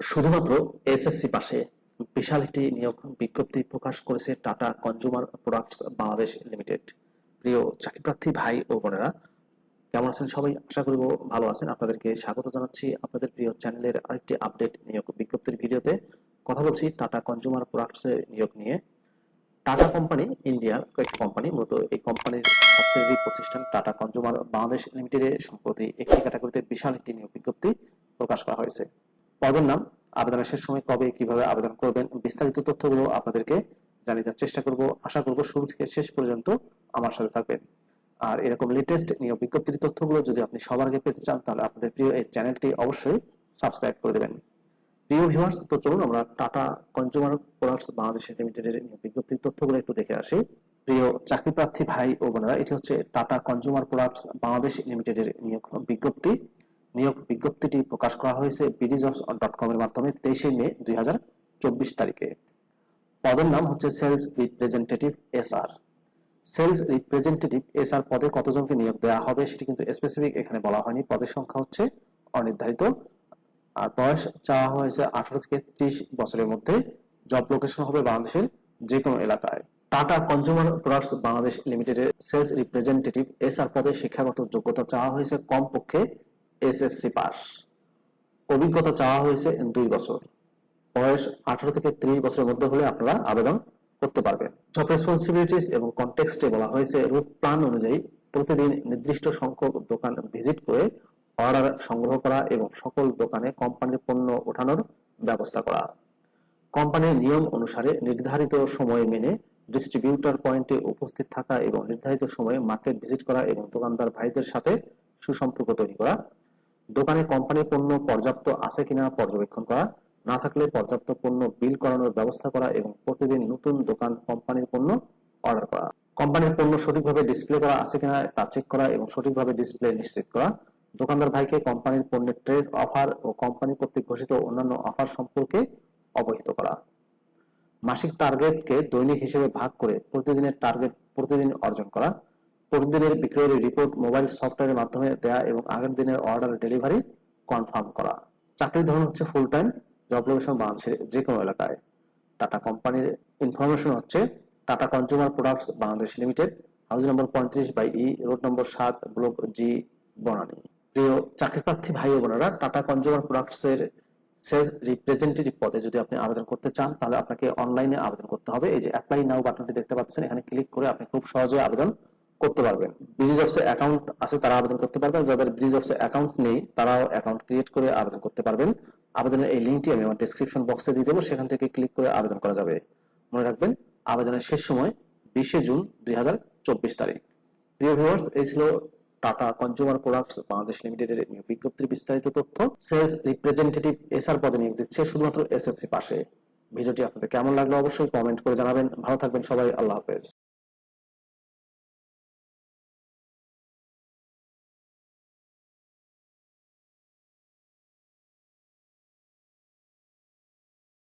শুধুমাত্র এসএসসি পাশে বিশাল একটি নিয়োগ বিজ্ঞপ্তি প্রকাশ করেছে Tata consumer products Bangladesh limited. প্রিয় চাকরিপ্রার্থী ভাই ও বোনেরা, কেমন আছেন সবাই? আশা করব ভালো আছেন। আপনাদেরকে স্বাগত জানাচ্ছি আপনাদের প্রিয় চ্যানেলের আরেকটি আপডেট নিয়োগ বিজ্ঞপ্তির ভিডিওতে। কথা বলছি টাটা কনজুমার প্রোডাক্টস নিয়োগ নিয়ে। টাটা কোম্পানি, ইন্ডিয়ার কয়েকটি কোম্পানি, মূলত এই কোম্পানির সাবসিডিয়ারি প্রতিষ্ঠান টাটা কনজুমার বাংলাদেশ লিমিটেডে সম্প্রতি একটি ক্যাটাগরিতে বিশাল একটি নিয়োগ বিজ্ঞপ্তি প্রকাশ করা হয়েছে। পদের নাম, আবেদনের শেষ সময় কবে, কীভাবে আবেদন করবেন, বিস্তারিত তথ্যগুলো আপনাদেরকে জানিয়ে দেওয়ার চেষ্টা করব। আশা করব শুরু থেকে শেষ পর্যন্ত আমার সাথে থাকবেন। আর এরকম লেটেস্ট নিয়োগ বিজ্ঞপ্তির তথ্যগুলো যদি আপনি সবার আগে পেতে চান, তাহলে আপনাদের প্রিয় এই চ্যানেলটি অবশ্যই সাবস্ক্রাইব করে দেবেন। প্রিয় ভিউয়ার্স তো চলুন আমরা টাটা কনজিউমার প্রোডাক্টস বাংলাদেশ লিমিটেডের নিয়োগ বিজ্ঞপ্তির তথ্যগুলো একটু দেখে আসি। প্রিয় চাকরি প্রার্থী ভাই ও বোনেরা, এটি হচ্ছে টাটা কনজিউমার প্রোডাক্টস বাংলাদেশ লিমিটেডের নিয়োগ বিজ্ঞপ্তি। নিয়োগ বিজ্ঞপ্তিটি প্রকাশ করা হয়েছে বিডিজবস ডট কম এর মাধ্যমে তেইশে মে দুই তারিখে। পদের নাম হচ্ছে sales representative SR. Sales representative SR পদে কতজনকে নিয়োগ দেওয়া হবে সেটি কিন্তু স্পেসিফিক এখানে বলা হয়নি। পদের সংখ্যা হচ্ছে অনির্ধারিত। আর বয়স চাওয়া হয়েছে আঠারো থেকে ত্রিশ বছরের মধ্যে। জব লোকেশন হবে বাংলাদেশের যে কোনো এলাকায়। টাটা কনজিউমার প্রোডাক্টস বাংলাদেশ লিমিটেডের সেলস রিপ্রেজেন্টেটিভ এসআর পদে শিক্ষাগত যোগ্যতা চাওয়া হয়েছে কমপক্ষে এসএসসি পাস। অভিজ্ঞতা চাওয়া হয়েছে দুই বছর। বয়স আঠারো থেকে ত্রিশ বছরের মধ্যে হলে আপনারা আবেদন করতে পারবেন। জব রেসপন্সিবিলিটিস এবং কনটেক্সটে বলা হয়েছে রুট প্ল্যান অনুযায়ী প্রতিদিন নির্দিষ্ট সংখ্যক দোকান ভিজিট করে অর্ডার সংগ্রহ করা এবং সকল দোকানে কোম্পানির পণ্য ওঠানোর ব্যবস্থা করা। কোম্পানির নিয়ম অনুসারে নির্ধারিত সময় মেনে ডিস্ট্রিবিউটর পয়েন্টে উপস্থিত থাকা এবং নির্ধারিত সময়ে মার্কেট ভিজিট করা এবং দোকানদার ভাইদের সাথে সুসম্পর্ক তৈরি করা দোকানে কোম্পানির পণ্য পর্যাপ্ত আছে কিনা পর্যবেক্ষণ করা, না থাকলে পর্যাপ্ত পণ্য বিল করানোর ব্যবস্থা করা এবং প্রতিদিন নতুন দোকান কোম্পানির পণ্য অর্ডার করা। কোম্পানির পণ্য সঠিকভাবে ডিসপ্লে করা আছে কিনা তা চেক করা এবং সঠিকভাবে ডিসপ্লে নিশ্চিত করা। দোকানদার ভাইকে কোম্পানির পণ্যের ট্রেড অফার ও কোম্পানি কর্তৃক ঘোষিত অন্যান্য অফার সম্পর্কে অবহিত করা। মাসিক টার্গেটকে দৈনিক হিসেবে ভাগ করে প্রতিদিনের টার্গেট প্রতিদিন অর্জন করা। প্রতিদিনের বিক্রয়ের রিপোর্ট মোবাইল সফটওয়্যারের মাধ্যমে দেয়া এবং আগের দিনের অর্ডার ডেলিভারি কনফার্ম করা। চাকরির ধরন হচ্ছে ফুল টাইম জব লোকেশন বাংলাদেশের যে কোনো এলাকায়। টাটা কোম্পানির ইনফরমেশন হচ্ছে Tata consumer products Bangladesh limited house number পঁয়ত্রিশ বাই ই রোড নম্বর সাত ব্লক জি বনানী। প্রিয় চাকরি প্রার্থী ভাই ও বোনেরা, টাটা কনজিউমার প্রোডাক্টস এর সেলস রিপ্রেজেন্টেটিভ পদে যদি আপনি আবেদন করতে চান, তাহলে আপনাকে অনলাইনে আবেদন করতে হবে। এই যে অ্যাপ্লাই নাও বাটনটি দেখতে পাচ্ছেন, এখানে ক্লিক করে আপনি খুব সহজে আবেদন করতে পারবেন ব্রিজ অফসে অ্যাকাউন্ট আছে, তারা আবেদন করতে পারবেন। যাদের ব্রিজ অফসে অ্যাকাউন্ট নেই, তারাও অ্যাকাউন্ট ক্রিয়েট করে আবেদন করতে পারবেন। আবেদনের এই লিঙ্কটি আমি আমার ডেসক্রিপশন বক্সে দিয়ে দেবো, সেখান থেকে ক্লিক করে আবেদন করা যাবে। মনে রাখবেন, আবেদনের শেষ সময় বিশে জুন দুই তারিখ। প্রিয় ভিউয়ার্স এই ছিল টাটা কনজিউমার প্রোডাক্টস বাংলাদেশ লিমিটেডের নিয়োগ বিজ্ঞপ্তির বিস্তারিত তথ্য। সেলস রিপ্রেজেন্টেটিভ এসআর পদে নিয়োগ দিচ্ছে শুধুমাত্র এসএসসি পাশে। ভিডিওটি আপনাদের কেমন লাগল অবশ্যই কমেন্ট করে জানাবেন। ভালো থাকবেন সবাই, আল্লাহ হাফেজ।